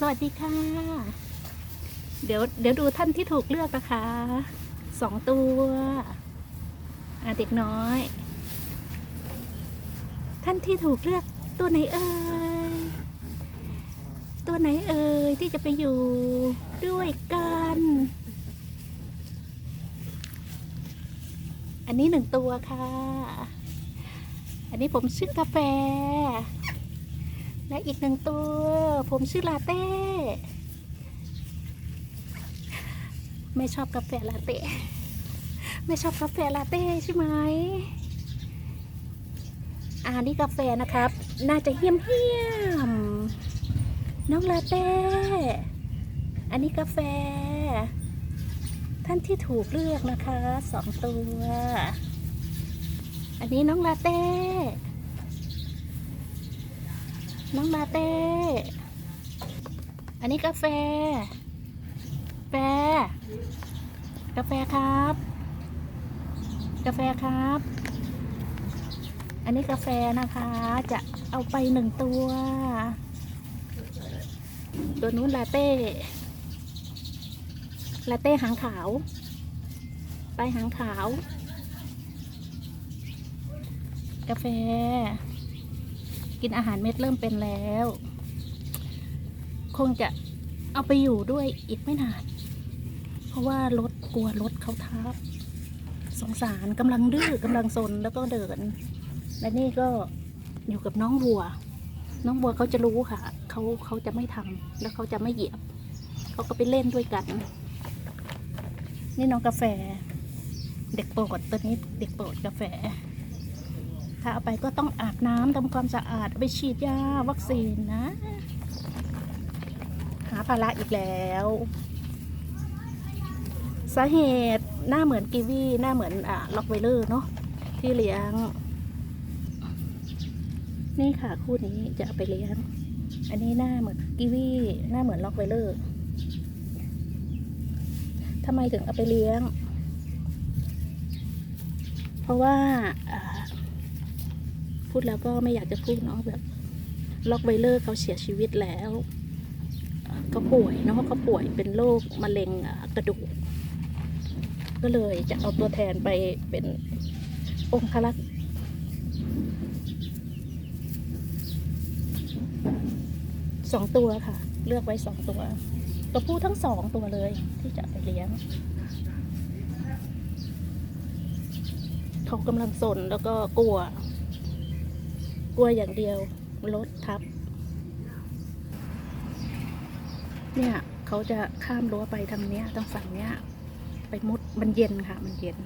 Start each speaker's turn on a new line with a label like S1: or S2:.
S1: สวัสดีค่ะ เดี๋ยวเดี๋ยวดูท่านที่ถูกเลือกนะคะสองตัวอะเด็กน้อย ท่านที่ถูกเลือกตัวไหนเอ่ยตัวไหนเอ่ยที่จะไปอยู่ด้วยกัน อันนี้หนึ่งตัวค่ะ อันนี้ผมชื่อกาแฟ และอีกหนึ่งตัว ผมชื่อลาเต้ ไม่ชอบกาแฟลาเต้ ไม่ชอบกาแฟลาเต้ใช่ไหมอ่านี่กาแฟนะครับ น่าจะเยี่ยมเยี่ยมน้องลาเต้ อันนี้กาแฟ ท่านที่ถูกเลือกนะคะสองตัว อันนี้น้องลาเต้ น้องลาเต้ อันนี้กาแฟ แฟ กาแฟครับ กาแฟครับ อันนี้กาแฟนะคะ จะเอาไปหนึ่งตัว ตัวนู้นลาเต้ ลาเต้หางขาว ไปหางขาว กาแฟ กินอาหารเม็ดเริ่มเป็นแล้ว คงจะเอาไปอยู่ด้วยอีกไม่นาน เพราะว่ารถกลัวรถเขาทับ สงสารกำลังดื้อกำลังซนแล้วก็เดิน และนี่ก็อยู่กับน้องวัว น้องวัวเขาจะรู้ค่ะ เขาเขาจะไม่ทำแล้วเขาจะไม่เหยียบ เขาก็ไปเล่นด้วยกัน นี่น้องกาแฟ เด็กโปรดตัวนี้เด็กโปรดกาแฟ ถ้าเอาไปก็ต้องอาบน้ำทำความสะอาดไปฉีดยาวัคซีนนะ หาภาระอีกแล้ว สาเหตุหน้าเหมือนกีวีหน้าเหมือนอ่าล็อกไวเลอร์เนาะที่เลี้ยง นี่ค่ะคู่นี้จะเอาไปเลี้ยง อันนี้หน้าเหมือนกีวีหน้าเหมือนล็อกไวเลอร์ทำไมถึงเอาไปเลี้ยง เพราะว่า พูดแล้วก็ไม่อยากจะพูดเนาะแบบล็อกไวเลอร์เขาเสียชีวิตแล้วเขาป่วยเนาะเขาป่วยเป็นโรคมะเร็งกระดูก ก็เลยจะเอาตัวแทนไปเป็นองครักษ์สองตัวค่ะ เลือกไว้สองตัวตัวผู้ทั้งสองตัวเลยที่จะไปเลี้ยงเขากำลังสนแล้วก็กลัว กลัวอย่างเดียวรถทับ เนี่ย เขาจะข้ามรั้วไปทางเนี้ยทางฝั่งเนี้ย ไปมุดมันเย็นค่ะ มันเย็น